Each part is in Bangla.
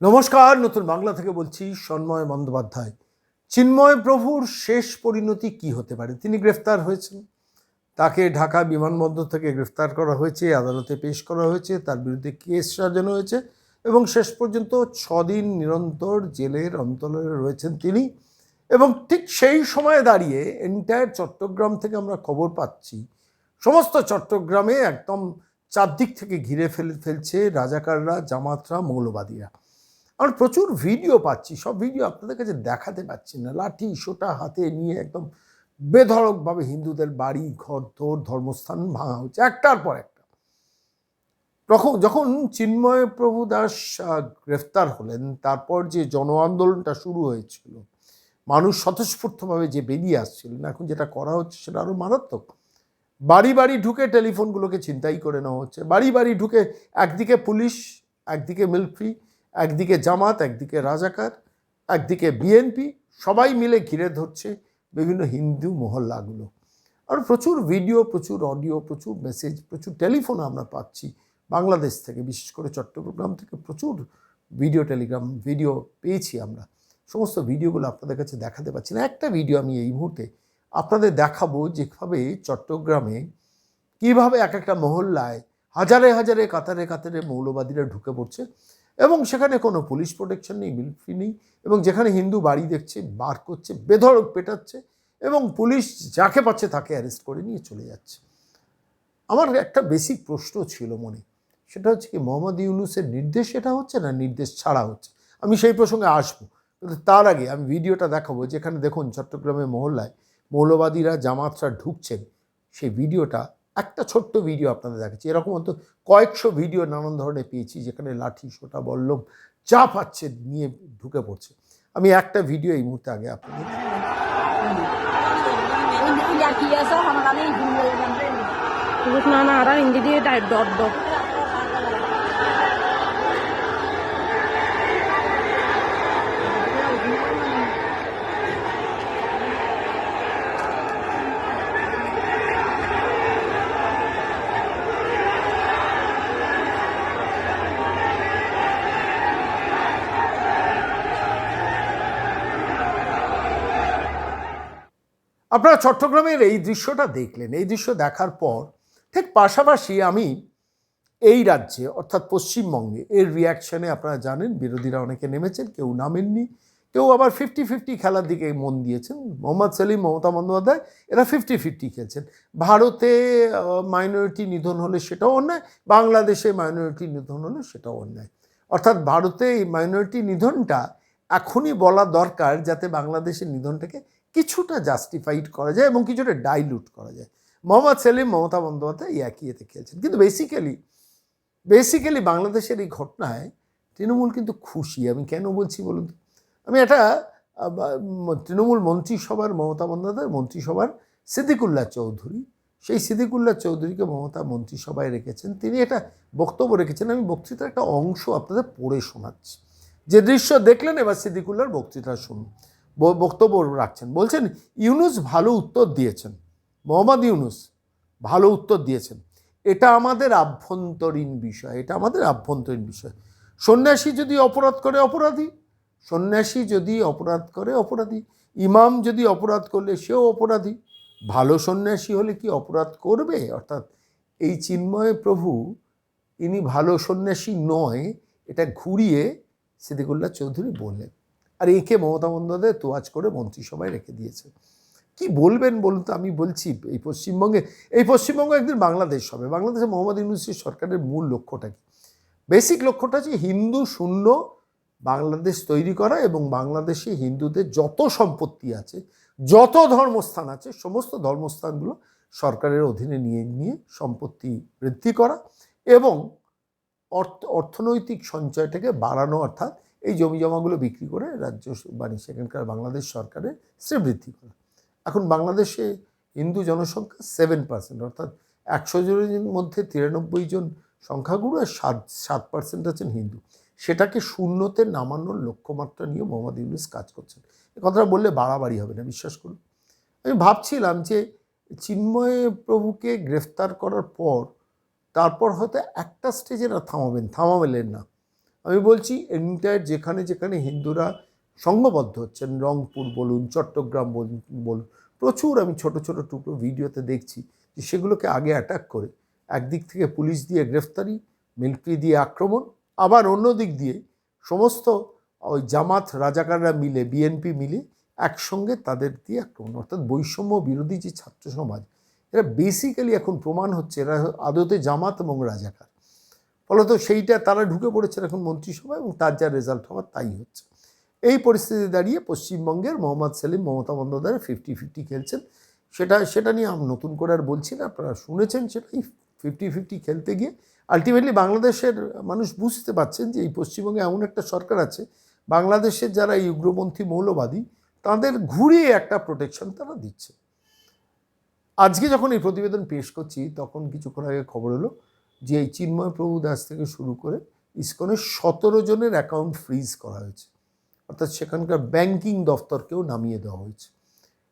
নমস্কার, নতুন বাংলা থেকে বলছি সন্ময় বন্দ্যোপাধ্যায়। চিন্ময় প্রভুর শেষ পরিণতি কি হতে পারে? তিনি গ্রেফতার হয়েছেন। তাকে ঢাকা বিমানবন্দর থেকে গ্রেফতার করা হয়েছে, আদালতে পেশ করা হয়েছে, তার বিরুদ্ধে কেস সাজানো হয়েছে এবং শেষ পর্যন্ত ছদিন নিরন্তর জেলের অন্তরে রয়েছেন তিনি। এবং ঠিক সেই সময়ে দাঁড়িয়ে এন্টায়ার চট্টগ্রাম থেকে আমরা খবর পাচ্ছি, সমস্ত চট্টগ্রামে একদম চারদিক থেকে ঘিরে ফেলে, ফেলছে রাজাকাররা, জামাতরা, মৌলবাদীরা। আমরা প্রচুর ভিডিও পাচ্ছি, সব ভিডিও আপনাদের কাছে দেখাতে পাচ্ছি না। লাঠি, সোটা হাতে নিয়ে একদম বেধড়কভাবে হিন্দুদের বাড়ি, ঘর তোর ধর্মস্থান ভাঙা হচ্ছে একটার পর একটা। তখন যখন চিন্ময় প্রভু দাস গ্রেফতার হলেন, তারপর যে জন আন্দোলনটা শুরু হয়েছিল, মানুষ স্বতঃস্ফূর্তভাবে যে বেরিয়ে আসছিলেন, এখন যেটা করা হচ্ছে সেটা আরও মারাত্মক। বাড়ি বাড়ি ঢুকে টেলিফোনগুলোকে ছিনতাই করে নেওয়া হচ্ছে, বাড়ি বাড়ি ঢুকে একদিকে পুলিশ, একদিকে মিলিটারি একদিকে জামাত, একদিকে রাজাকার, একদিকে বিএনপি, সবাই মিলে ঘিরে ধরছে বিভিন্ন হিন্দু মহল্লাগুলো। আর প্রচুর ভিডিও, প্রচুর অডিও, প্রচুর মেসেজ, প্রচুর টেলিফোন আমরা পাচ্ছি বাংলাদেশ থেকে, বিশেষ করে চট্টগ্রাম থেকে প্রচুর ভিডিও, টেলিগ্রাম ভিডিও পেয়েছি আমরা। সমস্ত ভিডিওগুলো আপনাদের কাছে দেখাতে পাচ্ছি না। একটা ভিডিও আমি এই মুহূর্তে আপনাদের দেখাবো যেভাবে চট্টগ্রামে, কীভাবে এক একটা মহল্লায় হাজারে হাজারে, কাতারে কাতারে মৌলবাদীরা ঢুকে পড়ছে। এবং সেখানে কোনো পুলিশ প্রোটেকশন নেই মিলিটারি নেই, এবং যেখানে হিন্দু বাড়ি দেখছে, বার করছে, বেধড়ক পেটাচ্ছে, এবং পুলিশ যাকে পাচ্ছে তাকে অ্যারেস্ট করে নিয়ে চলে যাচ্ছে। আমার একটা বেসিক প্রশ্ন ছিল মনে, সেটা হচ্ছে কি মোহাম্মদ ইউনুসের নির্দেশ এটা হচ্ছে না নির্দেশ ছাড়া হচ্ছে? আমি সেই প্রসঙ্গে আসব, কিন্তু তার আগে আমি ভিডিওটা দেখাবো, যেখানে দেখুন চট্টগ্রামের মহল্লায় মৌলবাদীরা জামাতরা ঢুকছেন, সেই ভিডিওটা একটা ছোট্ট ভিডিও আপনাদের দেখাচ্ছি। এরকম অন্তত কয়েকশো ভিডিও নানান ধরনের পেয়েছি, যেখানে লাঠি, সোটা বল্লম চা পাচ্ছে নিয়ে ঢুকে পড়ছে। আমি একটা ভিডিও এই মুহূর্তে আগে আপনাদের kiyasa sama kami hindi আপনারা চট্টগ্রামের এই দৃশ্যটা দেখলেন। এই দৃশ্য দেখার পর ঠিক পাশাপাশি আমি এই রাজ্যে, অর্থাৎ পশ্চিমবঙ্গে, এর রিয়াকশনে আপনারা জানেন, বিরোধীরা অনেকে নেমেছেন, কেউ নামেননি, কেউ আবার ফিফটি ফিফটি খেলার দিকে মন দিয়েছেন। মোহাম্মদ সেলিম, মমতা বন্দ্যোপাধ্যায়, এরা ফিফটি ফিফটি খেলছেন। ভারতে মাইনরিটি নিধন হলে সেটাও অন্যায়, বাংলাদেশে মাইনরিটি নিধন হলে সেটাও অন্যায়। অর্থাৎ ভারতে এই মাইনরিটি নিধনটা এখনই বলা দরকার যাতে বাংলাদেশের নিধনটাকে কিছুটা জাস্টিফাইড করা যায় এবং কিছুটা ডাইলুট করা যায়। মোহাম্মদ সেলিম, মমতা বন্দ্যোপাধ্যায় এই একই এতে খেলছেন। কিন্তু বেসিক্যালি বেসিক্যালি বাংলাদেশের এই ঘটনায় তৃণমূল কিন্তু খুশি। আমি কেন বলছি বলুন? আমি ম- তৃণমূল মন্ত্রিসভার, মমতা বন্দ্যোপাধ্যায় মন্ত্রিসভার সিদ্দিকুল্লাহ চৌধুরী। সেই সিদ্দিকুল্লাহ চৌধুরীকে মমতা মন্ত্রিসভায় রেখেছেন। তিনি একটা বক্তব্য রেখেছেন। আমি বক্তৃতার একটা অংশ আপনাদের পড়ে শোনাচ্ছি। যে দৃশ্য দেখলেন, এবার সিদ্দিকুল্লাহর বক্তৃতা শুনুন। বক্তব্য রাখছেন। বলছেন, ইউনুস ভালো উত্তর দিয়েছেন। মোহাম্মদ ইউনুস ভালো উত্তর দিয়েছেন। এটা আমাদের আভ্যন্তরীণ বিষয়, এটা আমাদের আভ্যন্তরীণ বিষয়। সন্ন্যাসী যদি অপরাধ করে, অপরাধী। সন্ন্যাসী যদি অপরাধ করে, অপরাধী। ইমাম যদি অপরাধ করলে, সেও অপরাধী। ভালো সন্ন্যাসী হলে কি অপরাধ করবে? অর্থাৎ এই চিন্ময় প্রভু, ইনি ভালো সন্ন্যাসী নয়, এটা ঘুরিয়ে সিদ্দিকুল্লাহ চৌধুরী বললেন। আর একে মমতা বন্দ্যোপাধ্যায় তোয়াজ করে মন্ত্রিসভায় রেখে দিয়েছে। কি বলবেন বলুন তো? আমি বলছি, এই পশ্চিমবঙ্গে, এই পশ্চিমবঙ্গ একদিন বাংলাদেশ হবে। বাংলাদেশে মোহাম্মদ ইউনুসের সরকারের মূল লক্ষ্যটা কি? বেসিক লক্ষ্যটা হচ্ছে হিন্দু শূন্য বাংলাদেশ তৈরি করা এবং বাংলাদেশে হিন্দুদের যত সম্পত্তি আছে, যত ধর্মস্থান আছে, সমস্ত ধর্মস্থানগুলো সরকারের অধীনে নিয়ে নিয়ে সম্পত্তি বৃদ্ধি করা এবং অর্থ, অর্থনৈতিক সঞ্চয়টাকে বাড়ানো, অর্থাৎ এই জমি জমাগুলো বিক্রি করে রাজ্য স- মানে সেখানকার বাংলাদেশ সরকারের শ্রীবৃদ্ধি করা। এখন বাংলাদেশে হিন্দু জনসংখ্যা সেভেন পার্সেন্ট অর্থাৎ একশো জনের মধ্যে তিরানব্বই জন সংখ্যাগুরু আর সাত সাত পার্সেন্ট আছেন হিন্দু। সেটাকে শূন্যতে নামানোর লক্ষ্যমাত্রা নিয়ে মোহাম্মদ ইউনুস কাজ করছেন। এ কথাটা বললে বাড়াবাড়ি হবে না, বিশ্বাস করুন। আমি ভাবছিলাম যে চিন্ময় প্রভুকে গ্রেফতার করার পর, তারপর হয়তো একটা স্টেজে না থামাবেন, থামাবেলেন না। আমি বলছি এন্টায়ার যেখানে যেখানে হিন্দুরা সংঘবদ্ধ হচ্ছেন, রংপুর বলুন, চট্টগ্রাম বলুন বলুন, প্রচুর আমি ছোট ছোট টুকরো ভিডিওতে দেখছি যে সেগুলোকে আগে অ্যাটাক করে, একদিক থেকে পুলিশ দিয়ে গ্রেফতারি মিলিটারি দিয়ে আক্রমণ, আবার অন্য দিক দিয়ে সমস্ত ওই জামাত রাজাকাররা মিলে বিএনপি মিলে একসঙ্গে তাদের দিয়ে আক্রমণ, অর্থাৎ বৈষম্য বিরোধী যে ছাত্র সমাজ, এরা বেসিক্যালি এখন প্রমাণ হচ্ছে, এরা আদতে জামাত এবং রাজাকার। ফলত সেইটা তারা ঢুকে পড়েছেন এখন মন্ত্রিসভা এবং তার যা রেজাল্ট হওয়ার তাই হচ্ছে। এই পরিস্থিতি দাঁড়িয়ে পশ্চিমবঙ্গের মোহাম্মদ সেলিম, মমতা বন্দ্যোপাধ্যায় ফিফটি ফিফটি খেলছেন। সেটা সেটা নিয়ে আমি নতুন করে আর বলছি না, আপনারা শুনেছেন সেটাই। ফিফটি ফিফটি খেলতে গিয়ে আলটিমেটলি বাংলাদেশের মানুষ বুঝতে পারছেন যে এই পশ্চিমবঙ্গে এমন একটা সরকার আছে, বাংলাদেশের যারা এই উগ্রপন্থী মৌলবাদী, তাদের ঘুরিয়ে একটা প্রোটেকশন তারা দিচ্ছে। আজকে যখন এই প্রতিবেদন পেশ করছি, তখন কিছুক্ষণ আগে খবর হলো যে এই চিন্ময় প্রভু দাস থেকে শুরু করে ইসকনের সতেরো জনের অ্যাকাউন্ট ফ্রিজ করা হয়েছে। অর্থাৎ সেখানকার ব্যাংকিং দফতরকেও নামিয়ে দেওয়া হয়েছে।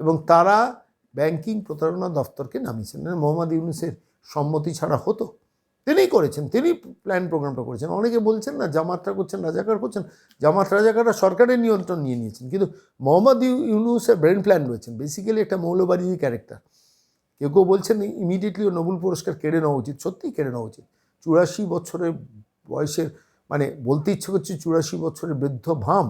এবং তারা ব্যাংকিং প্রতারণা দফতরকে নামিয়েছেন। মানে মোহাম্মদ ইউনুসের সম্মতি ছাড়া হতো। তিনিই করেছেন তিনি প্ল্যান প্রোগ্রামটা করেছেন। অনেকে বলছেন না জামাতটা করছেন, রাজাকার করছেন। জামাত, রাজাকাররা সরকারের নিয়ন্ত্রণ নিয়ে নিয়েছেন। কিন্তু মোহাম্মদ ইউনুসের ব্রেন প্ল্যান রয়েছেন। বেসিক্যালি একটা মৌলবাদী ক্যারেক্টার কেউ কেউ বলছেন ইমিডিয়েটলি ও নোবেল পুরস্কার কেড়ে নেওয়া উচিত, সত্যিই কেড়ে নেওয়া উচিত। চুরাশি বছরের বয়সের মানে বলতে ইচ্ছে করছে চুরাশি বছরের বৃদ্ধ ভাম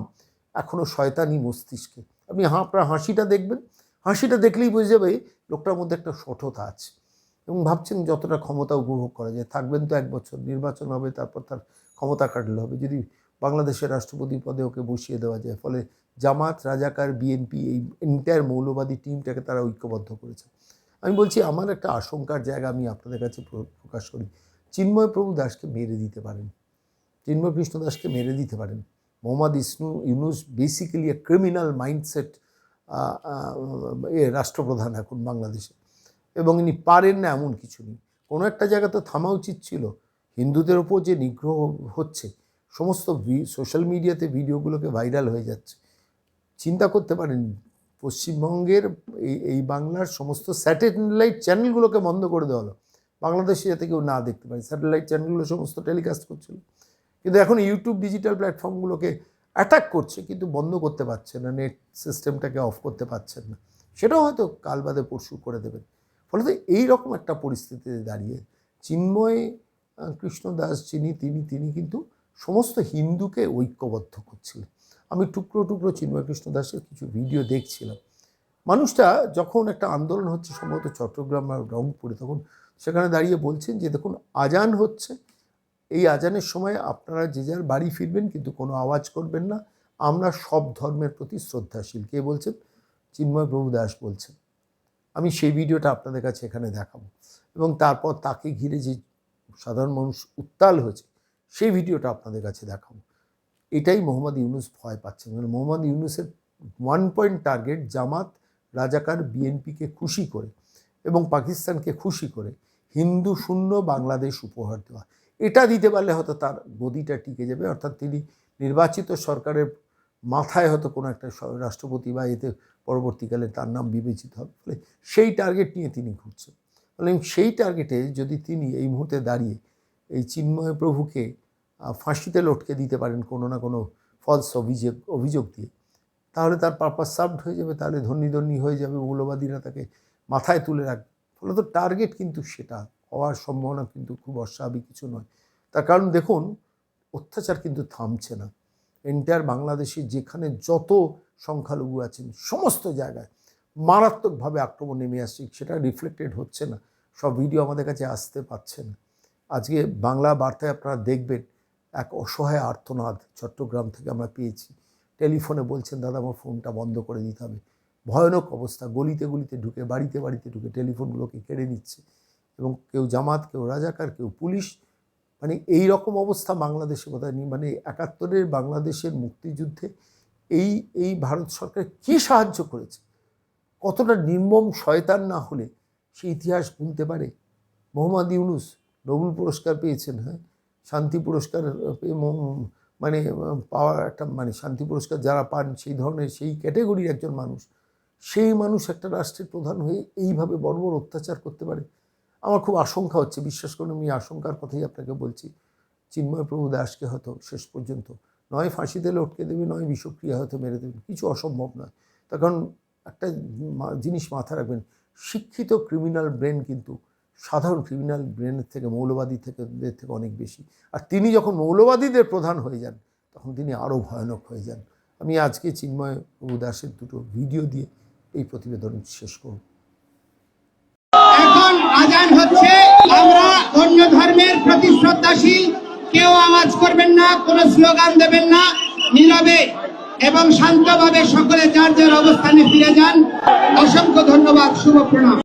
এখনও শয়তানি মস্তিষ্কে। আপনি হাঁ, আপনার হাসিটা দেখবেন। হাসিটা দেখলেই বুঝে যাবে লোকটার মধ্যে একটা সঠতা আছে এবং ভাবছেন যতটা ক্ষমতা উপভোগ করা যায়। থাকবেন তো এক বছর, নির্বাচন হবে, তারপর তার ক্ষমতা কাটলে হবে। যদি বাংলাদেশের রাষ্ট্রপতি পদে ওকে বসিয়ে দেওয়া যায়, ফলে জামাত, রাজাকার, বিএনপি, এই এন্টায়ার মৌলবাদী টিমটাকে তারা ঐক্যবদ্ধ করেছে। আমি বলছি, আমার একটা আশঙ্কার জায়গা আমি আপনাদের কাছে প্র- প্রকাশ করি। চিন্ময় প্রভু দাসকে মেরে দিতে পারেন। চিন্ময় কৃষ্ণ দাসকে মেরে দিতে পারেন। Mohammad ইসনু Yunus basically a criminal mindset এ রাষ্ট্রপ্রধান এখন বাংলাদেশে। এবং ইনি পারেন না এমন কিছু নেই কোনো একটা জায়গা তো থামা উচিত ছিল। হিন্দুদের ওপর যে নিগ্রহ হচ্ছে, সমস্ত সোশ্যাল মিডিয়াতে ভিডিওগুলোকে ভাইরাল হয়ে যাচ্ছে। চিন্তা করতে পারেন পশ্চিমবঙ্গের এই এই বাংলার সমস্ত স্যাটেলাইট চ্যানেলগুলোকে বন্ধ করে দেওয়া হলো। বাংলাদেশে যাতে কেউ না দেখতে পারে স্যাটেলাইট চ্যানেলগুলো সমস্ত টেলিকাস্ট করছিল। কিন্তু এখন ইউটিউব ডিজিটাল প্ল্যাটফর্মগুলোকে অ্যাটাক করছে, কিন্তু বন্ধ করতে পারছে না, নেট সিস্টেমটাকে অফ করতে পারছেন না। সেটাও হয়তো কাল বাদে পরশু করে দেবেন। ফলে তো এইরকম একটা পরিস্থিতিতে দাঁড়িয়ে চিন্ময় কৃষ্ণ দাস যিনি, তিনি তিনি কিন্তু সমস্ত হিন্দুকে ঐক্যবদ্ধ করছিলেন। আমি টুকরো টুকরো চিন্ময় কৃষ্ণ দাসের কিছু ভিডিও দেখছিলাম। মানুষটা যখন একটা আন্দোলন হচ্ছে, সম্ভবত চট্টগ্রাম আর রংপুরে, তখন সেখানে দাঁড়িয়ে বলছেন যে, দেখুন, আজান হচ্ছে। এই আজানের সময় আপনারা যে যার বাড়ি ফিরবেন, কিন্তু কোনো আওয়াজ করবেন না। আমরা সব ধর্মের প্রতি শ্রদ্ধাশীল। কে বলছেন? চিন্ময় প্রভু দাস বলছেন। আমি সেই ভিডিওটা আপনাদের কাছে এখানে দেখাবো। এবং তারপর তাকে ঘিরে যে সাধারণ মানুষ উত্তাল হয়েছে, সেই ভিডিওটা আপনাদের কাছে দেখাবো। এটাই মোহাম্মদ ইউনুস ভয় পাচ্ছেন মানে মোহাম্মদ ইউনুসের ওয়ান পয়েন্ট টার্গেট জামাত, রাজাকার বিএনপিকে খুশি করে এবং পাকিস্তানকে খুশি করে হিন্দু, শূন্য, বাংলাদেশ উপহার দেওয়া। এটা দিতে পারলে হয়তো তার গদিটা টিকে যাবে, অর্থাৎ তিনি নির্বাচিত সরকারের মাথায় হয়তো কোনো একটা রাষ্ট্রপতি বা এতে পরবর্তীকালে তার নাম বিবেচিত হবে। ফলে সেই টার্গেট নিয়ে তিনি ঘুরছেন। ফলে সেই টার্গেটে যদি তিনি এই মুহূর্তে দাঁড়িয়ে এই চিন্ময় প্রভুকে ফাঁসিতে লটকে দিতে পারেন কোনো না কোনো ফলস অভিযোগ অভিযোগ দিয়ে। তাহলে তার পারপাস সার্ভড হয়ে যাবে, তাহলে ধন্যী ধন্যী হয়ে যাবে, মৌলবাদীরা তাকে মাথায় তুলে রাখবে ফলে তো টার্গেট কিন্তু সেটা, হওয়ার সম্ভাবনা কিন্তু খুব অস্বাভাবিক কিছু নয়। তার কারণ দেখুন, অত্যাচার কিন্তু থামছে না। এন্টায়ার বাংলাদেশে যেখানে যত সংখ্যালঘু আছেন, সমস্ত জায়গায় মারাত্মকভাবে আক্রমণ নেমে আসছে, সেটা রিফ্লেক্টেড হচ্ছে না। সব ভিডিও আমাদের কাছে আসতে পারছে না। আজকে বাংলা বার্তায় আপনারা দেখবেন এক অসহায় আর্তনাদ চট্টগ্রাম থেকে আমরা পেয়েছি। টেলিফোনে বলছেন, দাদা, আমার ফোনটা বন্ধ করে দিতে হবে। ভয়ানক অবস্থা, গলিতে গলিতে ঢুকে, বাড়িতে বাড়িতে ঢুকে টেলিফোনগুলোকে কেড়ে নিচ্ছে এবং কেউ জামাত, কেউ রাজাকার, কেউ পুলিশ মানে এই রকম অবস্থা বাংলাদেশে কোথায় নেই? মানে একাত্তরের বাংলাদেশের মুক্তিযুদ্ধে এই এই ভারত সরকার কী সাহায্য করেছে? কতটা নির্মম শয়তান না হলে সে ইতিহাস ভুলতে পারে? মোহাম্মদ ইউনুস নোবেল পুরস্কার পেয়েছেন হ্যাঁ? শান্তি পুরস্কার মানে পাওয়ার একটা মানে শান্তি পুরস্কার যারা পান, সেই ধরনের, সেই ক্যাটেগরির একজন মানুষ, সেই মানুষ একটা রাষ্ট্রের প্রধান হয়ে এইভাবে বড় অত্যাচার করতে পারে। আমার খুব আশঙ্কা হচ্ছে, বিশ্বাস করুন, আমি আশঙ্কার কথাই আপনাকে বলছি। চিন্ময় প্রভু দাসকে হয়তো শেষ পর্যন্ত, নয় ফাঁসিতে লটকে দেবে, নয় বিষক্রিয়া হয়তো মেরে দেবে কিছু অসম্ভব নয়। তার কারণ একটা জিনিস মাথায় রাখবেন, শিক্ষিত ক্রিমিনাল ব্রেন কিন্তু সাধারণ ক্রিমিনাল ব্রেনের থেকে, মৌলবাদী থেকে থেকে অনেক বেশি। আর তিনি যখন মৌলবাদীদের প্রধান হয়ে যান, তখন তিনি আরও ভয়ানক হয়ে যান। আমি আজকে চিন্ময় প্রভু দাসের দুটো ভিডিও দিয়ে এই প্রতিবেদন শেষ করব। এখন আজান হচ্ছে, আমরা অন্য ধর্মের প্রতি শ্রদ্ধাশীল কেউ আওয়াজ করবেন না, কোনো স্লোগান দেবেন না, নীরবে এবং শান্তভাবে সকলে যার যার অবস্থানে ফিরে যান। অসংখ্য ধন্যবাদ, শুভ প্রণাম।